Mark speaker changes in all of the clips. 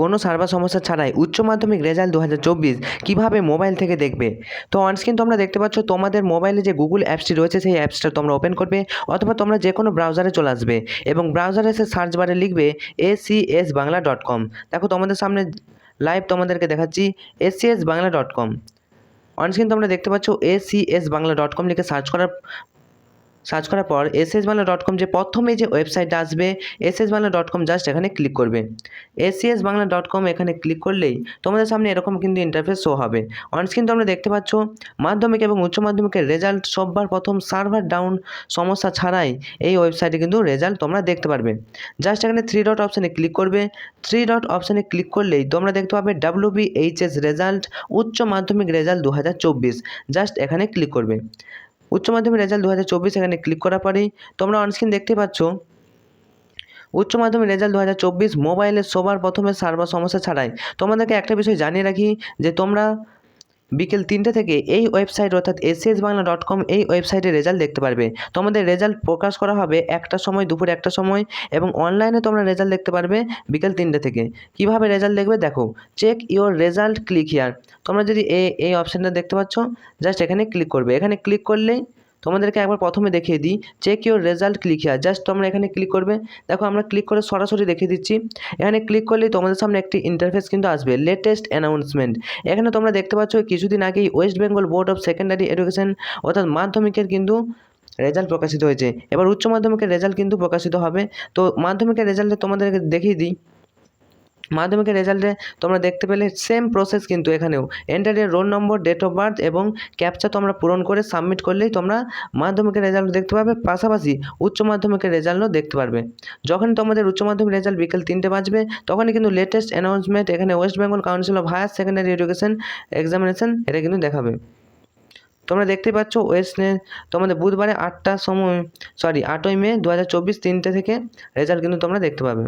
Speaker 1: কোনো সার্ভার সমস্যা ছাড়াই উচ্চ মাধ্যমিক রেজাল্ট দু হাজার চব্বিশ কীভাবে মোবাইল থেকে দেখবে? তো অনস্ক্রিন তোমরা দেখতে পাচ্ছ, তোমাদের মোবাইলে যে গুগল অ্যাপসটি রয়েছে, সেই অ্যাপসটা তোমরা ওপেন করবে অথবা তোমরা যে কোনো ব্রাউজারে চলে আসবে এবং ব্রাউজারে এসে সার্চ বারে লিখবে এস বাংলা ডট কম দেখো তোমাদের সামনে লাইভ তোমাদেরকে দেখাচ্ছি S Bangla dot com onscreen তোমরা দেখতে পাচ্ছ এস বাংলা ডট কম লিখে সার্চ করার সার্চ করার পর S S Bangla dot com যে প্রথমে যে ওয়েবসাইটটা আসবে S S Bangla dot com just এখানে ক্লিক করবে। S S Bangla dot com এখানে ক্লিক করলেই তোমাদের সামনে এরকম কিন্তু ইন্টারফেস শো হবে। অনস্ক্রিন তোমরা দেখতে পাচ্ছ, মাধ্যমিক এবং উচ্চ মাধ্যমিকের রেজাল্ট সববার প্রথম সার্ভার ডাউন সমস্যা ছাড়াই এই ওয়েবসাইটে কিন্তু রেজাল্ট তোমরা দেখতে পারবে। জাস্ট এখানে থ্রি ডট অপশানে ক্লিক করবে। থ্রি ডট অপশানে ক্লিক করলেই তোমরা দেখতে পাবে W B H S result উচ্চ মাধ্যমিক রেজাল্ট দু হাজার চব্বিশ। জাস্ট এখানে ক্লিক করবে। উচ্চ মাধ্যমিক রেজাল্ট দু হাজার চব্বিশ এখানে ক্লিক করার পরেই তোমরা অনস্ক্রিন দেখতে পাচ্ছ। উচ্চ মাধ্যমিক রেজাল্ট দু হাজার চব্বিশ মোবাইলে সবার প্রথমে সার্ভার সমস্যা ছাড়াই। তোমাদেরকে একটা বিষয় জানিয়ে রাখি যে তোমরা বিকেল তিনটে থেকে এই ওয়েবসাইট অর্থাৎ এসএস বাংলা ডট কম এই ওয়েবসাইটে রেজাল্ট দেখতে পারবে। তোমাদের রেজাল্ট প্রকাশ করা হবে একটা সময়, দুপুর একটা সময় এবং অনলাইনে তোমরা রেজাল্ট দেখতে পারবে বিকেল তিনটে থেকে। কীভাবে রেজাল্ট দেখবে? দেখো check your result click here তোমরা যদি এই এই অপশানটা দেখতে পাচ্ছ জাস্ট এখানে ক্লিক করবে। এখানে ক্লিক করলেই তোমাদেরকে একবার প্রথমে দেখিয়ে দিই। Check your result click here just তোমরা এখানে ক্লিক করবে। দেখো আমরা ক্লিক করে সরাসরি দেখিয়ে দিচ্ছি। এখানে ক্লিক করলেই তোমাদের সামনে একটি ইন্টারফেস কিন্তু আসবে। লেটেস্ট অ্যানাউন্সমেন্ট এখানে তোমরা দেখতে পাচ্ছ কিছুদিন আগেই West Bengal board of secondary education অর্থাৎ মাধ্যমিকের কিন্তু রেজাল্ট প্রকাশিত হয়েছে। এবার উচ্চ মাধ্যমিকের রেজাল্ট কিন্তু প্রকাশিত হবে। তো মাধ্যমিকের রেজাল্টে তোমাদেরকে দেখিয়ে দিই। মাধ্যমিকের রেজাল্টে তোমরা দেখতে পেলে সেম প্রসেস কিন্তু এখানেও। এন্টার এর roll number date of birth এবং ক্যাপচা তোমরা পূরণ করে সাবমিট করলেই তোমরা মাধ্যমিকের রেজাল্ট দেখতে পাবে। পাশাপাশি উচ্চ মাধ্যমিকের রেজাল্টও দেখতে পারবে। যখন তোমাদের উচ্চ মাধ্যমিক রেজাল্ট বিকেল তিনটে বাজবে, তখনই কিন্তু লেটেস্ট অ্যানাউন্সমেন্ট এখানে West Bengal council of higher secondary education examination এটা কিন্তু দেখাবে। তোমরা দেখতেই পাচ্ছ ওয়েস্ট তোমাদের বুধবারে আটটার সময় সরি আটই মে দু হাজার চব্বিশ তিনটে থেকে রেজাল্ট কিন্তু তোমরা দেখতে পাবে।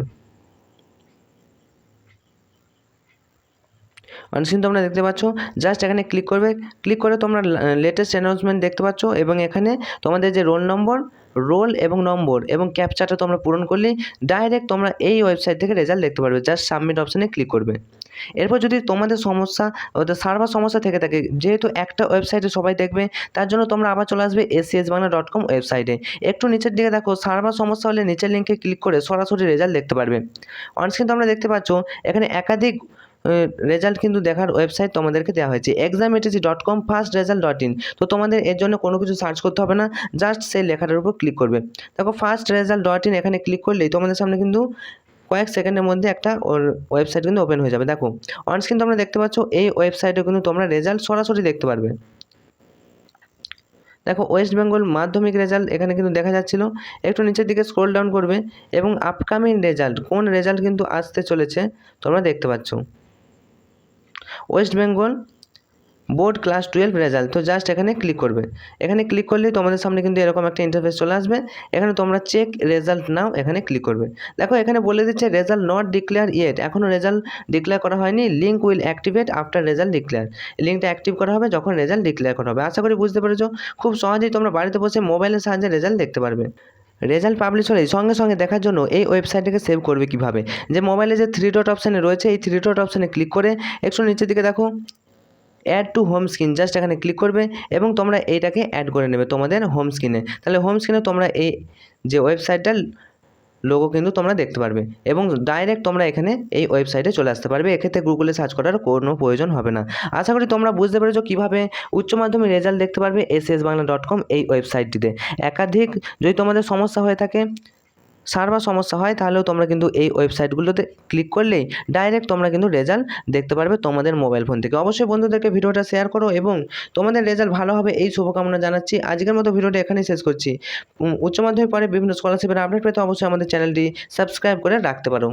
Speaker 1: অনস্ক্রিন তোমরা দেখতে পাচ্ছ জাস্ট এখানে ক্লিক করবে ক্লিক করে তোমরা লেটেস্ট অ্যানাউন্সমেন্ট দেখতে পাচ্ছ, এবং এখানে তোমাদের যে রোল নম্বর রোল এবং নম্বর এবং ক্যাপচাটা তোমরা পূরণ করলে ডাইরেক্ট তোমরা এই ওয়েবসাইট থেকে রেজাল্ট দেখতে পারবে জাস্ট সাবমিট অপশানে ক্লিক করবে। এরপর যদি তোমাদের সমস্যা সার্ভার সমস্যা থেকে থাকে, যেহেতু একটা ওয়েবসাইটে সবাই দেখবে, তার জন্য তোমরা আবার চলে আসবে এসিএস বাংলা ডট কম ওয়েবসাইটে একটু নিচের দিকে দেখো সার্ভার সমস্যা হলে নিচের লিঙ্কে ক্লিক করে সরাসরি রেজাল্ট দেখতে পারবে। অনস্ক্রিন তোমরা দেখতে পাচ্ছ, এখানে একাধিক রেজাল্ট কিন্তু দেখার ওয়েবসাইট তোমাদেরকে দেওয়া হয়েছে। Exam ETC dot com first result dot in তো তোমাদের এর জন্য কোনো কিছু সার্চ করতে হবে না জাস্ট সেই লেখাটার উপর ক্লিক করবে। দেখো ফার্স্ট রেজাল্ট ডট ইন এখানে ক্লিক করলেই তোমাদের সামনে কিন্তু কয়েক সেকেন্ডের মধ্যে একটা ওয়েবসাইট কিন্তু ওপেন হয়ে যাবে। দেখো অনস্ক্রিন তোমরা দেখতে পাচ্ছ, এই ওয়েবসাইটে কিন্তু তোমরা রেজাল্ট সরাসরি দেখতে পারবে। দেখো ওয়েস্ট বেঙ্গল মাধ্যমিক রেজাল্ট এখানে কিন্তু দেখা যাচ্ছিল। একটু নিচের দিকে স্ক্রোল ডাউন করবে এবং আপকামিং রেজাল্ট কোন রেজাল্ট কিন্তু আসতে চলেছে, তোমরা দেখতে পাচ্ছ। West Bengal board class twelve result তো জাস্ট এখানে ক্লিক করবে। এখানে ক্লিক করলেই তোমাদের সামনে কিন্তু এরকম একটা ইন্টারফেস চলে আসবে। এখানে তোমরা চেক রেজাল্ট নাও, এখানে ক্লিক করবে। দেখো, এখানে বলে দিচ্ছে রেজাল্ট নট ডিক্লেয়ার ইয়েট এখনও রেজাল্ট ডিক্লেয়ার করা হয়নি। Link will activate after result declare লিঙ্কটা অ্যাক্টিভ করা হবে যখন রেজাল্ট ডিক্লেয়ার করা হবে। আশা করি বুঝতে পেরেছ। খুব সহজেই তোমরা বাড়িতে বসে মোবাইলের সাহায্যে রেজাল্ট দেখতে পারবে। রেজাল্ট পাবলিশ হলে সঙ্গে সঙ্গে দেখার জন্য এই ওয়েবসাইটটাকে সেভ করবে কীভাবে? যে মোবাইলে যে থ্রি ডট অপশানে রয়েছে, এই থ্রি ডট অপশানে ক্লিক করে একটু নিচের দিকে দেখো add to home screen just এখানে ক্লিক করবে এবং তোমরা এইটাকে অ্যাড করে নেবে তোমাদের হোম স্ক্রিনে তাহলে হোম স্ক্রিনে তোমরা এই যে ওয়েবসাইটটার লোগো কিন্তু তোমরা দেখতে পারবে। এবং ডাইরেক্ট তোমরা এখানে এই ওয়েবসাইটে চলে আসতে পারবে। এক্ষেত্রে গুগলে সার্চ করার কোনো প্রয়োজন হবে না। আশা করি তোমরা বুঝতে পেরেছ কীভাবে উচ্চ মাধ্যমিক রেজাল্ট দেখতে পারবে S S Bangla dot com এই ওয়েবসাইটটিতে একাধিক যদি তোমাদের সমস্যা হয়ে থাকে সার্ভার সমস্যা হয়, তাহলেও তোমরা কিন্তু এই ওয়েবসাইটগুলোতে ক্লিক করলেই ডাইরেক্ট তোমরা কিন্তু রেজাল্ট দেখতে পারবে তোমাদের মোবাইল ফোন থেকে। অবশ্যই বন্ধুদেরকে ভিডিওটা শেয়ার করো এবং তোমাদের রেজাল্ট ভালো হবে এই শুভকামনা জানাচ্ছি। আজকের মতো ভিডিওটা এখানেই শেষ করছি। উচ্চ মাধ্যমিক পরে বিভিন্ন স্কলারশিপের আপডেট পেতে অবশ্যই আমাদের চ্যানেলটি সাবস্ক্রাইব করে রাখতে পারো।